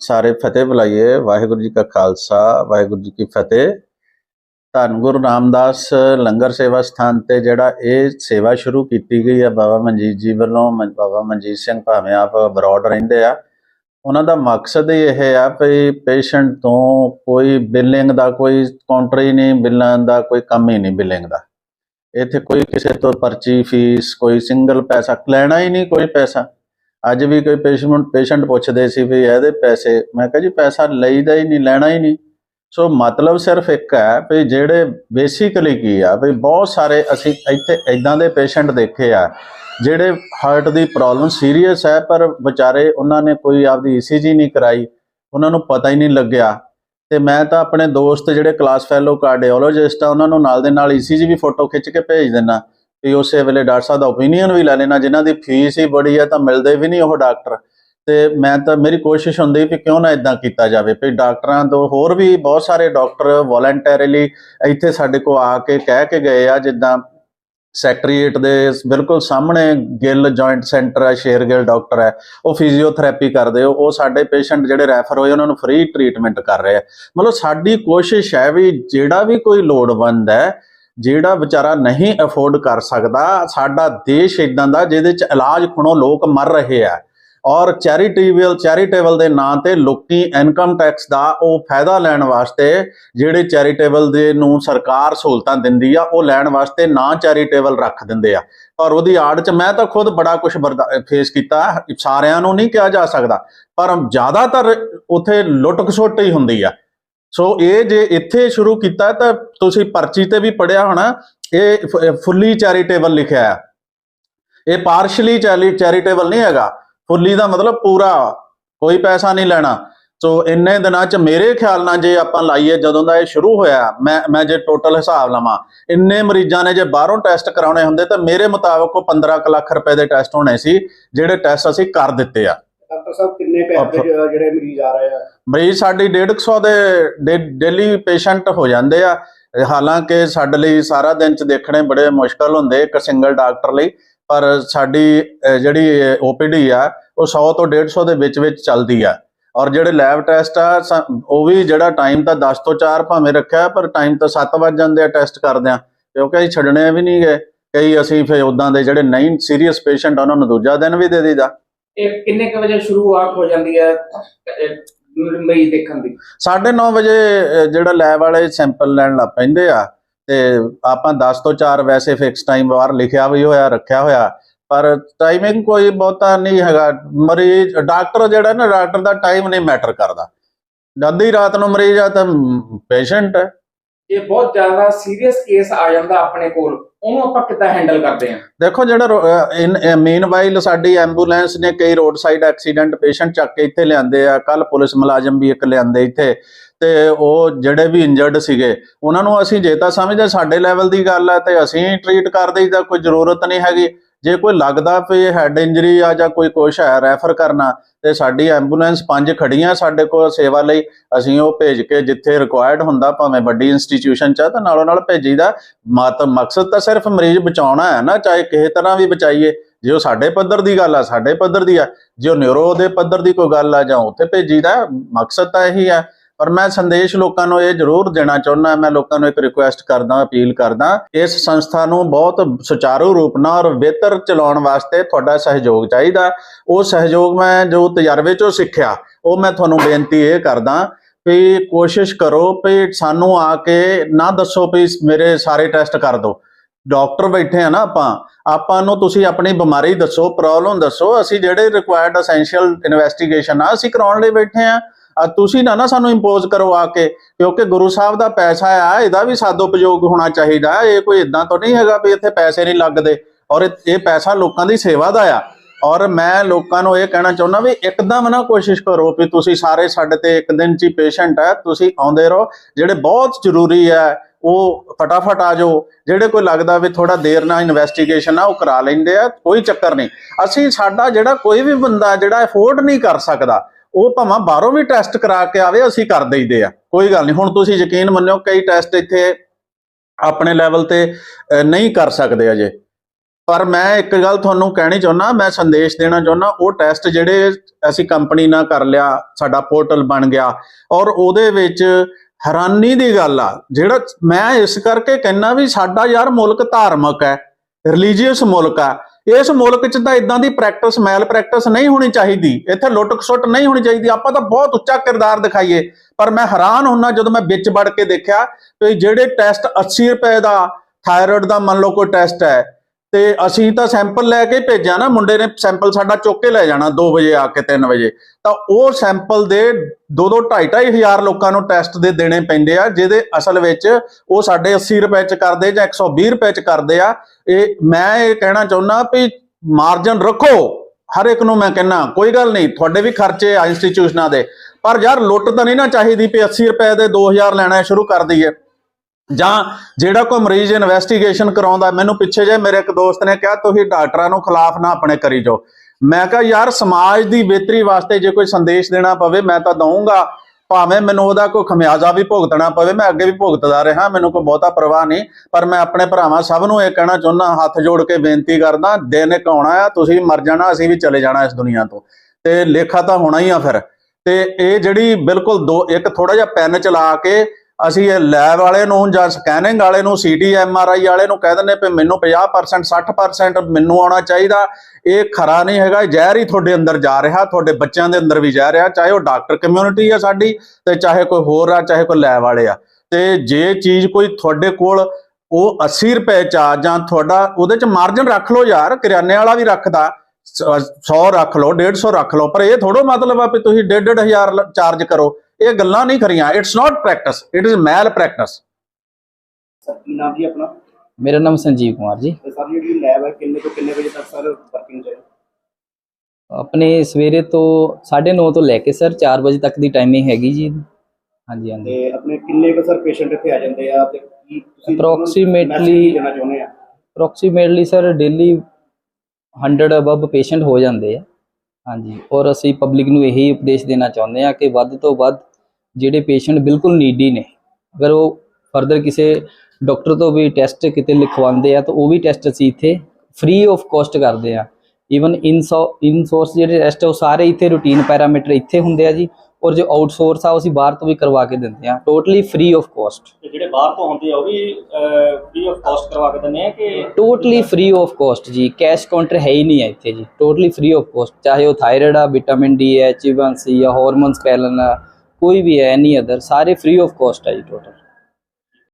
ਸਾਰੇ ਫਤਿਹ ਬੁਲਾਈਏ। ਵਾਹਿਗੁਰੂ ਜੀ ਕਾ ਖਾਲਸਾ, ਵਾਹਿਗੁਰੂ ਜੀ ਕੀ ਫਤਿਹ। ਧੰਨ ਗੁਰੂ ਰਾਮਦਾਸ ਲੰਗਰ ਸੇਵਾ ਸਥਾਨ ਤੇ ਜਿਹੜਾ ਇਹ ਸੇਵਾ ਸ਼ੁਰੂ ਕੀਤੀ ਗਈ ਹੈ ਬਾਬਾ ਮਨਜੀਤ ਜੀ ਵੱਲੋਂ। ਬਾਬਾ ਮਨਜੀਤ ਸਿੰਘ ਭਾਵੇਂ ਆਪ ਅਬਰੋਡ ਰਹਿੰਦੇ ਆ। ਉਹਨਾਂ ਦਾ ਮਕਸਦ ਹੀ ਇਹ ਆ ਵੀ ਪੇਸ਼ੈਂਟ ਤੋਂ ਕੋਈ ਬਿਲਿੰਗ ਦਾ ਕੋਈ ਕਾਊਂਟਰ ਹੀ ਨਹੀਂ, ਬਿੱਲਾਂ ਦਾ ਕੋਈ ਕੰਮ ਹੀ ਨਹੀਂ ਬਿਲਿੰਗ ਦਾ। ਇੱਥੇ ਕੋਈ ਕਿਸੇ ਤੋਂ ਪਰਚੀ, ਫੀਸ, ਕੋਈ ਸਿੰਗਲ ਪੈਸਾ, ਲੈਣਾ ਹੀ ਨਹੀਂ ਕੋਈ ਪੈਸਾ। ਅੱਜ ਵੀ ਕੋਈ ਪੇਸ਼ੈਂਟ ਪੇਸ਼ੈਂਟ ਪੁੱਛਦੇ ਸੀ ਵੀ ਇਹਦੇ ਪੈਸੇ, ਮੈਂ ਕਿਹਾ ਜੀ ਪੈਸਾ ਲਈਦਾ ਹੀ ਨਹੀਂ, ਲੈਣਾ ਹੀ ਨਹੀਂ। ਸੋ ਮਤਲਬ ਸਿਰਫ ਇੱਕ ਹੈ ਵੀ ਜਿਹੜੇ ਬੇਸਿਕਲੀ ਕੀ ਆ, ਵੀ ਬਹੁਤ ਸਾਰੇ ਅਸੀਂ ਇੱਥੇ ਇਦਾਂ ਦੇ ਪੇਸ਼ੈਂਟ ਦੇਖੇ ਆ, ਜਿਹੜੇ ਹਾਰਟ ਦੀ ਪ੍ਰੋਬਲਮ ਸੀਰੀਅਸ ਹੈ, ਪਰ ਵਿਚਾਰੇ ਉਹਨਾਂ ਨੇ ਕੋਈ ਆਪਦੀ ਈਸੀਜੀ ਨਹੀਂ ਕਰਾਈ, ਉਹਨਾਂ ਨੂੰ ਪਤਾ ਹੀ ਨਹੀਂ ਲੱਗਿਆ। ਤੇ ਮੈਂ ਤਾਂ ਆਪਣੇ ਦੋਸਤ ਜਿਹੜੇ ਕਲਾਸ ਫੈਲੋ ਕਾਰਡੀਓਲੋਜਿਸਟ ਆ, ਉਹਨਾਂ ਨੂੰ ਨਾਲ ਦੇ ਨਾਲ ਈਸੀਜੀ ਵੀ ਫੋਟੋ ਖਿੱਚ ਕੇ ਭੇਜ ਦਿੰਨਾ। ਵੀ ਉਸੇ ਵੇਲੇ ਡਾਕਟਰ ਸਾਹਿਬ ਦਾ ਓਪੀਨੀਅਨ ਵੀ ਲੈ ਲੈਣਾ, ਜਿਨ੍ਹਾਂ ਦੀ ਫੀਸ ਹੀ ਬੜੀ ਹੈ ਤਾਂ ਮਿਲਦੇ ਵੀ ਨਹੀਂ ਉਹ ਡਾਕਟਰ। ਤੇ ਮੈਂ ਤਾਂ, ਮੇਰੀ ਕੋਸ਼ਿਸ਼ ਹੁੰਦੀ ਵੀ ਕਿਉਂ ਨਾ ਇਦਾਂ ਕੀਤਾ ਜਾਵੇ, ਵੀ ਡਾਕਟਰਾਂ ਤੋਂ ਹੋਰ ਵੀ ਬਹੁਤ ਸਾਰੇ ਡਾਕਟਰ ਵੋਲੰਟਰੀਲੀ ਇੱਥੇ ਸਾਡੇ ਕੋਲ ਆ ਕੇ ਕਹਿ ਕੇ ਗਏ ਆ, ਜਿੱਦਾਂ ਸੈਕਟਰੀਏਟ ਦੇ ਬਿਲਕੁਲ ਸਾਹਮਣੇ ਗਿੱਲ ਜੁਆਇੰਟ ਸੈਂਟਰ ਹੈ ਸ਼ੇਰਗਿੱਲ ਡਾਕਟਰ ਹੈ, ਉਹ ਫਿਜ਼ੀਓਥੈਰੇਪੀ ਕਰਦੇ ਹੋ ਉਹ ਸਾਡੇ ਪੇਸ਼ੈਂਟ ਜਿਹੜੇ ਰੈਫਰ ਹੋਏ, ਉਹਨਾਂ ਨੂੰ ਫ੍ਰੀ ਟ੍ਰੀਟਮੈਂਟ ਕਰ ਰਹੇ ਆ। ਮਤਲਬ ਸਾਡੀ ਕੋਸ਼ਿਸ਼ ਹੈ ਵੀ ਜਿਹੜਾ ਵੀ ਕੋਈ ਲੋੜਵੰਦ ਹੈ ਜਿਹੜਾ ਵਿਚਾਰਾ ਨਹੀਂ ਅਫੋਰਡ ਕਰ ਸਕਦਾ, ਸਾਡਾ ਦੇਸ਼ ਇਦਾਂ ਦਾ ਜਿਹਦੇ ਚ ਇਲਾਜ ਖੁਣੋ ਲੋਕ ਮਰ ਰਹੇ ਆ। ਔਰ ਚੈਰੀਟੇਬਲ ਚੈਰੀਟੇਬਲ ਦੇ ਨਾਂ ਤੇ ਲੋਕੀ ਇਨਕਮ ਟੈਕਸ ਦਾ ਉਹ ਫਾਇਦਾ ਲੈਣ ਵਾਸਤੇ ਜਿਹੜੇ ਚੈਰੀਟੇਬਲ ਦੇ ਨੂੰ ਸਰਕਾਰ ਸਹੂਲਤਾਂ ਦਿੰਦੀ ਆ, ਉਹ ਲੈਣ ਵਾਸਤੇ ਨਾ ਚੈਰੀਟੇਬਲ ਰੱਖ ਦਿੰਦੇ ਆ। ਪਰ ਉਹਦੀ ਆੜ ਚ ਮੈਂ ਤਾਂ ਖੁਦ ਬੜਾ ਕੁਝ ਫੇਸ ਕੀਤਾ, ਸਾਰਿਆਂ ਨੂੰ ਨਹੀਂ ਕਿਹਾ ਜਾ ਸਕਦਾ। ਪਰ ਜ਼ਿਆਦਾਤਰ ਉਥੇ ਲੁੱਟ ਖਸੁੱਟ ਹੀ ਹੁੰਦੀ ਆ। ਸੋ ਇਹ ਜੇ ਇੱਥੇ ਸ਼ੁਰੂ ਕੀਤਾ ਤਾਂ ਤੁਸੀਂ ਪਰਚੀ ਤੇ ਵੀ ਪੜਿਆ ਹੋਣਾ, ਇਹ ਫੁੱਲੀ ਚੈਰੀਟੇਬਲ ਲਿਖਿਆ ਹੈ ਇਹ ਪਾਰਸ਼ਲੀ ਚੈਰੀਟੇਬਲ ਨਹੀਂ ਹੈਗਾ। ਫੁੱਲੀ ਦਾ ਮਤਲਬ ਪੂਰਾ, ਕੋਈ ਪੈਸਾ ਨਹੀਂ ਲੈਣਾ। ਸੋ ਇੰਨੇ ਦਿਨਾਂ ਚ ਮੇਰੇ ਖਿਆਲ ਨਾਲ ਜੇ ਆਪਾਂ ਲਾਈਏ, ਜਦੋਂ ਦਾ ਇਹ ਸ਼ੁਰੂ ਹੋਇਆ, ਮੈਂ ਮੈਂ ਜੇ ਟੋਟਲ ਹਿਸਾਬ ਲਵਾਂ, ਇੰਨੇ ਮਰੀਜ਼ਾਂ ਨੇ ਜੇ ਬਾਹਰੋਂ ਟੈਸਟ ਕਰਾਉਣੇ ਹੁੰਦੇ ਤਾਂ ਮੇਰੇ ਮੁਤਾਬਕ ਉਹ 15 ਕੁ ਲੱਖ ਰੁਪਏ ਦੇ ਟੈਸਟ ਹੋਣੇ ਸੀ, ਜਿਹੜੇ ਟੈਸਟ ਅਸੀਂ ਕਰ ਦਿੱਤੇ ਆ। ਸਾਹਿਬ ਕਿੰਨੇ ਪੈਸੇ ਜਿਹੜੇ ਮਰੀਜ਼ ਆ ਰਹੇ ਆ? ਮਰੀਜ਼ ਸਾਡੀ 150 ਦੇ ਡੇਲੀ ਪੇਸ਼ੈਂਟ ਹੋ ਜਾਂਦੇ ਆ। ਹਾਲਾਂਕਿ ਸਾਡੇ ਲਈ ਸਾਰਾ ਦਿਨ ਚ ਦੇਖਣੇ ਬੜੇ ਮੁਸ਼ਕਲ ਹੁੰਦੇ ਇੱਕ ਸਿੰਗਲ ਡਾਕਟਰ ਲਈ ਪਰ ਸਾਡੀ ਅਹ, ਜਿਹੜੀ ਓਪੀਡੀ ਆ ਉਹ 100 ਤੋਂ 150 ਦੇ ਵਿੱਚ ਵਿੱਚ ਚੱਲਦੀ ਆ। ਔਰ ਜਿਹੜੇ ਲੈਬ ਟੈਸਟ ਆ ਸ- ਉਹ ਵੀ ਜਿਹੜਾ ਟਾਈਮ ਤਾਂ 10 ਤੋਂ 4 ਭਾਵੇਂ ਰੱਖਿਆ ਪਰ ਟਾਈਮ ਤਾਂ 7 ਵੱਜ ਜਾਂਦੇ ਆ ਟੈਸਟ ਕਰਦੇ ਆ। ਕਿਉਂਕਿ ਅਸੀਂ ਛੱਡਣੇ ਵੀ ਨਹੀਂ ਗਏ ਕਈ ਅਸੀਂ ਫਿਰ ਉਦਾਂ ਦੇ ਜਿਹੜੇ ਨਹੀਂ ਸੀਰੀਅਸ ਪੇਸ਼ੈਂਟ ਉਹਨਾਂ ਨੂੰ ਦੂਜਾ ਦਿਨ ਵੀ ਦੇ ਦਈਦਾ। ਇਹ ਕਿੰਨੇ ਕ ਵਜੇ ਸ਼ੁਰੂਆਤ ਹੋ ਜਾਂਦੀ ਹੈ ਮਰੀਜ਼ ਦੇਖਣ ਦੀ? 9:30 ਵਜੇ ਅਹ, ਜਿਹੜਾ ਲੈਬ ਵਾਲੇ ਸੈਂਪਲ ਲੈਣ ਲੱਗ ਪੈਂਦੇ ਆ ਤੇ ਆਪਾਂ 10 ਤੋਂ 4 ਵੈਸੇ ਫਿਕਸ ਟਾਈਮ ਬਾਹਰ ਲਿਖਿਆ ਵੀ ਹੋਇਆ ਰੱਖਿਆ ਹੋਇਆ ਪਰ ਟਾਈਮਿੰਗ ਕੋਈ ਬਹੁਤਾ ਨਹੀਂ ਹੈਗਾ। ਮਰੀਜ਼ ਡਾਕਟਰ ਜਿਹੜਾ ਨਾ ਡਾਕਟਰ ਦਾ ਟਾਈਮ ਨਹੀਂ ਮੈਟਰ ਕਰਦਾ। ਜਦ ਹੀ ਰਾਤ ਨੂੰ ਮਰੀਜ਼ ਆ ਤਾਂ ਪੇਸ਼ੈਂਟ ਹੈ। ਇਹ ਬਹੁਤ ਜ਼ਿਆਦਾ ਸੀਰੀਅਸ ਕੇਸ ਆ ਜਾਂਦਾ ਆਪਣੇ ਕੋਲ। ਉਹਨੂੰ ਆਪਾਂ ਕਿੱਦਾਂ ਹੈਂਡਲ ਕਰਦੇ ਹਾਂ? ਦੇਖੋ ਜਿਹੜਾ ਮੀਨਵਾਈਲ ਸਾਡੀ ਐਂਬੂਲੈਂਸ ਨੇ ਕਈ ਰੋਡ ਸਾਈਡ ਐਕਸੀਡੈਂਟ ਪੇਸ਼ੈਂਟ ਚੱਕ ਕੇ ਇੱਥੇ ਲਿਆਂਦੇ ਆ ਕੱਲ ਪੁਲਿਸ ਮੁਲਾਜ਼ਮ ਵੀ ਇੱਕ ਲਿਆਂਦੇ ਇੱਥੇ, ਤੇ ਉਹ ਜਿਹੜੇ ਵੀ ਇੰਜਰਡ ਸੀਗੇ, ਉਹਨਾਂ ਨੂੰ ਅਸੀਂ ਜੇ ਤਾਂ ਸਮਝਦੇ ਸਾਡੇ ਲੈਵਲ ਦੀ ਗੱਲ ਹੈ ਤੇ ਅਸੀਂ ਟ੍ਰੀਟ ਕਰ ਦਈਦਾ, ਕੋਈ ਜ਼ਰੂਰਤ ਨਹੀਂ ਹੈਗੀ। ਜੇ ਕੋਈ ਲੱਗਦਾ ਵੀ ਹੈਡ ਇੰਜਰੀ ਆ ਜਾਂ ਕੋਈ ਕੁਛ ਹੈ ਰੈਫਰ ਕਰਨਾ ਤੇ ਸਾਡੀ ਐਂਬੂਲੈਂਸ ਪੰਜ ਖੜੀਆਂ ਸਾਡੇ ਕੋਲ ਸੇਵਾ ਲਈ, ਅਸੀਂ ਉਹ ਭੇਜ ਕੇ ਜਿੱਥੇ ਰਿਕੁਆਇਰਡ ਹੁੰਦਾ ਭਾਵੇਂ ਵੱਡੀ ਇੰਸਟੀਟਿਊਸ਼ਨ ਚ ਆ, ਤਾਂ ਨਾਲੋਂ ਨਾਲ ਭੇਜੀਦਾ। ਮਤ, ਮਕਸਦ ਤਾਂ ਸਿਰਫ ਮਰੀਜ਼ ਬਚਾਉਣਾ ਹੈ ਨਾ, ਚਾਹੇ ਕਿਸੇ ਤਰ੍ਹਾਂ ਵੀ ਬਚਾਈਏ। ਜੇ ਉਹ ਸਾਡੇ ਪੱਧਰ ਦੀ ਗੱਲ ਆ, ਸਾਡੇ ਪੱਧਰ ਦੀ ਆ। ਜੇ ਉਹ ਨਿਊਰੋ ਦੇ ਪੱਧਰ ਦੀ ਕੋਈ ਗੱਲ ਆ ਜਾਂ ਉੱਥੇ ਭੇਜੀਦਾ, ਮਕਸਦ ਤਾਂ ਇਹੀ ਆ ਪਰ ਮੈਂ ਸੰਦੇਸ਼ ਲੋਕਾਂ ਨੂੰ ਇਹ ਜ਼ਰੂਰ ਦੇਣਾ ਚਾਹੁੰਦਾ, ਮੈਂ ਲੋਕਾਂ ਨੂੰ ਇੱਕ ਰਿਕੁਐਸਟ ਕਰਦਾ, ਅਪੀਲ ਕਰਦਾ, ਇਸ ਸੰਸਥਾ ਨੂੰ ਬਹੁਤ ਸੁਚਾਰੂ ਰੂਪ ਨਾਲ ਔਰ ਬਿਹਤਰ ਚਲਾਉਣ ਵਾਸਤੇ ਤੁਹਾਡਾ ਸਹਿਯੋਗ ਚਾਹੀਦਾ। ਉਹ ਸਹਿਯੋਗ ਮੈਂ ਜੋ ਤਜਰਬੇ ਚੋਂ ਸਿੱਖਿਆ, ਉਹ ਮੈਂ ਤੁਹਾਨੂੰ ਬੇਨਤੀ ਇਹ ਕਰਦਾ ਵੀ ਕੋਸ਼ਿਸ਼ ਕਰੋ ਵੀ ਸਾਨੂੰ ਆ ਕੇ ਨਾ ਦੱਸੋ ਵੀ ਮੇਰੇ ਸਾਰੇ ਟੈਸਟ ਕਰ ਦਿਓ। ਡਾਕਟਰ ਬੈਠੇ ਆ ਨਾ ਆਪਾਂ ਆਪਾਂ ਨੂੰ ਤੁਸੀਂ ਆਪਣੀ ਬਿਮਾਰੀ ਦੱਸੋ, ਪ੍ਰੋਬਲਮ ਦੱਸੋ, ਅਸੀਂ ਜਿਹੜੇ ਰਿਕੁਆਇਰਡ ਐਸੈਂਸ਼ੀਅਲ ਇਨਵੈਸਟੀਗੇਸ਼ਨ ਆ, ਅਸੀਂ ਕਰਾਉਣ ਲਈ ਬੈਠੇ ਆ। ਤੁਸੀਂ ਨਾ ਨਾ ਸਾਨੂੰ ਇੰਪੋਜ਼ ਕਰੋ ਆ ਕੇ, ਕਿਉਂਕਿ ਗੁਰੂ ਸਾਹਿਬ ਦਾ ਪੈਸਾ ਆ, ਇਹਦਾ ਵੀ ਸਾਦੋਪਯੋਗ ਹੋਣਾ ਚਾਹੀਦਾ ਇਹ ਕੋਈ ਇਦਾਂ ਤਾਂ ਨਹੀਂ ਹੈਗਾ ਵੀ ਇੱਥੇ ਪੈਸੇ ਨਹੀਂ ਲੱਗਦੇ। ਔਰ ਇਹ ਇਹ ਪੈਸਾ ਲੋਕਾਂ ਦੀ ਸੇਵਾ ਦਾ ਆ। ਔਰ ਮੈਂ ਲੋਕਾਂ ਨੂੰ ਇਹ ਕਹਿਣਾ ਚਾਹੁੰਦਾ ਵੀ ਇੱਕਦਮ ਨਾ ਕੋਸ਼ਿਸ਼ ਕਰੋ ਵੀ ਤੁਸੀਂ ਸਾਰੇ ਸਾਡੇ ਤੇ ਇੱਕ ਦਿਨ 'ਚ ਹੀ ਪੇਸ਼ੈਂਟ ਹੈ ਤੁਸੀਂ ਆਉਂਦੇ ਰਹੋ। ਜਿਹੜੇ ਬਹੁਤ ਜ਼ਰੂਰੀ ਹੈ ਉਹ ਫਟਾਫਟ ਆ ਜਾਓ। ਜਿਹੜੇ ਕੋਈ ਲੱਗਦਾ ਵੀ ਥੋੜਾ ਦੇਰ ਨਾਲ ਇਨਵੈਸਟੀਗੇਸ਼ਨ ਆ, ਉਹ ਕਰਾ ਲੈਂਦੇ ਆ, ਕੋਈ ਚੱਕਰ ਨਹੀਂ। ਅਸੀਂ ਸਾਡਾ ਜਿਹੜਾ ਕੋਈ ਵੀ ਬੰਦਾ ਜਿਹੜਾ ਅਫੋਰਡ ਨਹੀਂ ਕਰ ਸਕਦਾ ਉਹ ਭਾਵੇਂ ਬਾਹਰੋਂ ਵੀ ਟੈਸਟ ਕਰਾ ਕੇ ਆਵੇ, ਅਸੀਂ ਕਰ ਦਈਦੇ ਆ। ਕੋਈ ਗੱਲ ਨਹੀਂ, ਹੁਣ ਤੁਸੀਂ ਯਕੀਨ ਮੰਨਿਓ, ਕਈ ਟੈਸਟ ਇੱਥੇ ਆਪਣੇ ਲੈਵਲ ਤੇ ਨਹੀਂ ਕਰ ਸਕਦੇ ਅਜੇ। ਪਰ ਮੈਂ ਇੱਕ ਗੱਲ ਤੁਹਾਨੂੰ ਕਹਿਣੀ ਚਾਹੁੰਦਾ ਮੈਂ ਸੰਦੇਸ਼ ਦੇਣਾ ਚਾਹੁੰਦਾ ਉਹ ਟੈਸਟ ਜਿਹੜੇ ਅਸੀਂ ਕੰਪਨੀ ਨਾਲ ਕਰ ਲਿਆ, ਸਾਡਾ ਪੋਰਟਲ ਬਣ ਗਿਆ, ਔਰ ਉਹਦੇ ਵਿੱਚ ਹੈਰਾਨੀ ਦੀ ਗੱਲ ਆ, ਜਿਹੜਾ ਮੈਂ ਇਸ ਕਰਕੇ ਕਹਿੰਨਾ ਵੀ ਸਾਡਾ ਯਾਰ ਮੁਲਕ ਧਾਰਮਿਕ ਹੈ, ਰਿਲੀਜੀਅਸ ਮੁਲਕ ਆ ਇਸ ਮੁਲਕ 'ਚ ਤਾਂ ਇਦਾਂ ਦੀ ਪ੍ਰੈਕਟਿਸ ਮੈਲ ਪ੍ਰੈਕਟਿਸ ਨਹੀਂ ਹੋਣੀ ਚਾਹੀਦੀ। ਇੱਥੇ ਲੁੱਟ ਖਸੁੱਟ ਨਹੀਂ ਹੋਣੀ ਚਾਹੀਦੀ। ਆਪਾਂ ਤਾਂ ਬਹੁਤ ਉੱਚਾ ਕਿਰਦਾਰ ਦਿਖਾਈਏ। ਪਰ ਮੈਂ ਹੈਰਾਨ ਹੁੰਨਾ ਜਦੋਂ ਮੈਂ ਵਿੱਚ ਵੜ ਕੇ ਦੇਖਿਆ ਵੀ ਜਿਹੜੇ ਟੈਸਟ 80 ਰੁਪਏ ਦਾ ਥਾਇਰੋਇਡ ਦਾ ਮੰਨ ਲਓ ਕੋਈ ਟੈਸਟ ਹੈ ਤੇ ਅਸੀਂ ਤਾਂ ਸੈਂਪਲ ਲੈ ਕੇ ਭੇਜਿਆ ਨਾ, ਮੁੰਡੇ ਨੇ ਸੈਂਪਲ ਸਾਡਾ ਚੁੱਕ ਕੇ ਲੈ ਜਾਣਾ 2 ਵਜੇ ਆ ਕੇ 3 ਵਜੇ। ਤਾਂ ਉਹ ਸੈਂਪਲ ਦੇ 2-2 2.5 ਹਜ਼ਾਰ ਲੋਕਾਂ ਨੂੰ ਟੈਸਟ ਦੇ ਦੇਣੇ ਪੈਂਦੇ ਆ, ਜਿਹਦੇ ਅਸਲ ਵਿੱਚ ਉਹ ਸਾਡੇ 80 ਰੁਪਏ ਚ ਕਰਦੇ ਜਾਂ 120 ਰੁਪਏ ਚ ਕਰਦੇ ਆ। ਇਹ ਮੈਂ ਇਹ ਕਹਿਣਾ ਚਾਹੁੰਦਾ ਵੀ ਮਾਰਜਨ ਰੱਖੋ, ਹਰ ਇੱਕ ਨੂੰ ਮੈਂ ਕਹਿੰਨਾ ਕੋਈ ਗੱਲ ਨਹੀਂ, ਤੁਹਾਡੇ ਵੀ ਖਰਚੇ ਆ ਇੰਸਟੀਚਿਊਸ਼ਨਾਂ ਦੇ। ਪਰ ਯਾਰ ਲੁੱਟ ਤਾਂ ਨਹੀਂ ਨਾ ਚਾਹੀਦੀ ਵੀ 80 ਰੁਪਏ ਦੇ 2000 ਲੈਣਾ ਸ਼ੁਰੂ ਕਰ ਦਈਏ। ਜਾਂ ਜਿਹੜਾ ਕੋਈ ਮਰੀਜ਼ ਇਨਵੈਸਟੀਗੇਸ਼ਨ ਕਰਾਉਂਦਾ, ਮੈਨੂੰ ਪਿੱਛੇ ਜੇ ਮੇਰੇ ਇੱਕ ਦੋਸਤ ਨੇ ਕਿਹਾ, ਤੁਸੀਂ ਡਾਕਟਰਾਂ ਨੂੰ ਖਿਲਾਫ ਨਾ ਆਪਣੇ ਕਰੀ ਜਾਓ। ਮੈਂ ਕਿਹਾ, ਯਾਰ, ਸਮਾਜ ਦੀ ਬਿਹਤਰੀ ਵਾਸਤੇ ਜੇ ਕੋਈ ਸੰਦੇਸ਼ ਦੇਣਾ ਪਵੇ, ਮੈਂ ਤਾਂ ਦਊਂਗਾ। ਭਾਵੇਂ ਮੈਨੂੰ ਉਹਦਾ ਕੋਈ ਖਮਿਆਜ਼ਾ ਵੀ ਭੁਗਤਣਾ ਪਵੇ, ਮੈਂ ਅੱਗੇ ਵੀ ਭੁਗਤਦਾ ਰਿਹਾ, ਮੈਨੂੰ ਕੋਈ ਬਹੁਤਾ ਪਰਵਾਹ ਨਹੀਂ। ਪਰ ਮੈਂ ਆਪਣੇ ਭਰਾਵਾਂ ਸਭ ਨੂੰ ਇਹ ਕਹਿਣਾ ਚਾਹੁੰਦਾ, ਹੱਥ ਜੋੜ ਕੇ ਬੇਨਤੀ ਕਰਦਾ, ਦਿਨ ਇੱਕ ਆਉਣਾ ਆ, ਤੁਸੀਂ ਮਰ ਜਾਣਾ, ਅਸੀਂ ਵੀ ਚਲੇ ਜਾਣਾ ਇਸ ਦੁਨੀਆ ਤੋਂ। ਤੇ ਲੇਖਾ ਤਾਂ ਹੋਣਾ ਹੀ ਆ ਫਿਰ। ਤੇ ਇਹ ਜਿਹੜੀ ਬਿਲਕੁਲ ਦੋ, ਇੱਕ ਥੋੜਾ ਜਿਹਾ ਪੈਨ ਚਲਾ ਕੇ ਅਸੀਂ ਇਹ ਲੈਬ ਵਾਲੇ ਨੂੰ ਜਾਂ ਸਕੈਨਿੰਗ ਵਾਲੇ ਨੂੰ ਸੀਟੀ ਐਮਆਰਆਈ ਵਾਲੇ ਨੂੰ ਕਹਿ ਦਿੰਦੇ ਵੀ ਮੈਨੂੰ 50% 60% ਮੈਨੂੰ ਆਉਣਾ ਚਾਹੀਦਾ। ਇਹ ਖਰਾ ਨਹੀਂ ਹੈਗਾ ਜ਼ਹਿਰ ਹੀ ਤੁਹਾਡੇ ਅੰਦਰ ਜਾ ਰਿਹਾ, ਤੁਹਾਡੇ ਬੱਚਿਆਂ ਦੇ ਅੰਦਰ ਵੀ ਜਾ ਰਿਹਾ, ਚਾਹੇ ਉਹ ਡਾਕਟਰ ਕਮਿਊਨਿਟੀ ਆ ਸਾਡੀ ਤੇ ਚਾਹੇ ਕੋਈ ਹੋਰ ਆ, ਚਾਹੇ ਕੋਈ ਲੈਬ ਵਾਲੇ ਆ। ਤੇ ਜੇ ਚੀਜ਼ ਕੋਈ ਤੁਹਾਡੇ ਕੋਲ ਉਹ 80 ਰੁਪਏ ਚ ਆ ਜਾਂ ਤੁਹਾਡਾ, ਉਹਦੇ ਚ ਮਾਰਜਨ ਰੱਖ ਲਓ ਯਾਰ, ਕਿਰਿਆਨੇ ਵਾਲਾ ਵੀ ਰੱਖਦਾ 100 ਰੱਖ ਲਓ 150 ਰੱਖ ਲਓ, ਪਰ ਇਹ ਥੋੜੋ ਮਤਲਬ ਆ ਵੀ ਤੁਸੀਂ 1.5 ਹਜ਼ਾਰ ਚਾਰਜ ਕਰੋ। ਇਹ ਗੱਲਾਂ ਨਹੀਂ ਖਰੀਆਂ it's not practice it is malpractice sir ਕੀ ਨਾਮ ਜੀ ਆਪਣਾ? ਮੇਰਾ ਨਾਮ ਸੰਜੀਵ ਕੁਮਾਰ ਜੀ। ਤੇ ਸਰ ਜਿਹੜੀ ਲੈਬ ਹੈ ਕਿੰਨੇ ਤੋਂ ਕਿੰਨੇ ਵਜੇ ਤੱਕ ਸਰ ਵਰਕਿੰਗ ਹੈ? ਆਪਣੇ ਸਵੇਰੇ ਤੋਂ 9:30 ਤੋਂ ਲੈ ਕੇ ਸਰ 4 ਵਜੇ ਤੱਕ ਦੀ ਟਾਈਮਿੰਗ ਹੈਗੀ ਜੀ। ਹਾਂਜੀ ਹਾਂਜੀ। ਤੇ ਆਪਣੇ ਕਿੰਨੇ ਕੁ ਸਰ ਪੇਸ਼ੈਂਟ ਇੱਥੇ ਆ ਜਾਂਦੇ ਆ ਤੇ ਕੀ ਤੁਸੀਂ ਕੀ ਦੇਣਾ ਚਾਹੁੰਦੇ ਆ? Approximately sir daily 100 above patient ਹੋ ਜਾਂਦੇ ਆ। ਹਾਂਜੀ, ਔਰ ਅਸੀਂ ਪਬਲਿਕ ਨੂੰ ਇਹੀ ਉਪਦੇਸ਼ ਦੇਣਾ ਚਾਹੁੰਦੇ ਹਾਂ ਕਿ ਵੱਧ ਤੋਂ ਵੱਧ ਜਿਹੜੇ ਪੇਸ਼ੈਂਟ ਬਿਲਕੁਲ ਨੀਡੀ ਨੇ, ਅਗਰ ਉਹ ਫਰਦਰ ਕਿਸੇ ਡਾਕਟਰ ਤੋਂ ਵੀ ਟੈਸਟ ਕਿਤੇ ਲਿਖਵਾਉਂਦੇ ਆ, ਤਾਂ ਉਹ ਵੀ ਟੈਸਟ ਅਸੀਂ ਇੱਥੇ ਫ੍ਰੀ ਆਫ ਕਾਸਟ ਕਰਦੇ ਆ ਈਵਨ ਇਨ ਇਨ ਸੋਰਸ ਜਿਹੜੇ ਟੈਸਟ ਉਹ ਸਾਰੇ ਇੱਥੇ ਰੂਟੀਨ ਪੈਰਾਮੀਟਰ ਇੱਥੇ ਹੁੰਦੇ ਆ ਜੀ। ਔਰ ਜੋ ਆਊਟਸੋਰਸ ਆ ਉਹ ਅਸੀਂ ਬਾਹਰ ਤੋਂ ਵੀ ਕਰਵਾ ਕੇ ਦਿੰਦੇ ਆ ਟੋਟਲੀ ਫ੍ਰੀ ਆਫ ਕਾਸਟ ਤੇ ਜਿਹੜੇ ਬਾਹਰ ਤੋਂ ਆਉਂਦੇ ਆ ਉਹ ਵੀ ਫ੍ਰੀ ਆਫ ਕਾਸਟ ਕਰਵਾ ਕੇ ਦਿੰਦੇ ਆ ਕਿ ਟੋਟਲੀ ਫ੍ਰੀ ਆਫ ਕਾਸਟ ਜੀ। ਕੈਸ਼ ਕਾਊਂਟਰ ਹੈ ਹੀ ਨਹੀਂ ਹੈ ਇੱਥੇ ਜੀ। ਟੋਟਲੀ ਫ੍ਰੀ ਆਫ ਕਾਸਟ ਚਾਹੇ ਉਹ ਥਾਇਰਾਇਡ ਆ ਵਿਟਾਮਿਨ ਡੀ ਹੈ ਚਿਵਨ ਸੀ ਜਾਂ ਹਾਰਮੋਨਸ ਪੈਲਨ ਆ ਕੋਈ ਵੀ ਹੈ ਐਨੀ ਅਦਰ ਸਾਰੇ ਫ੍ਰੀ ਆਫ ਕਾਸਟ ਹੈ ਜੀ ਟੋਟਲ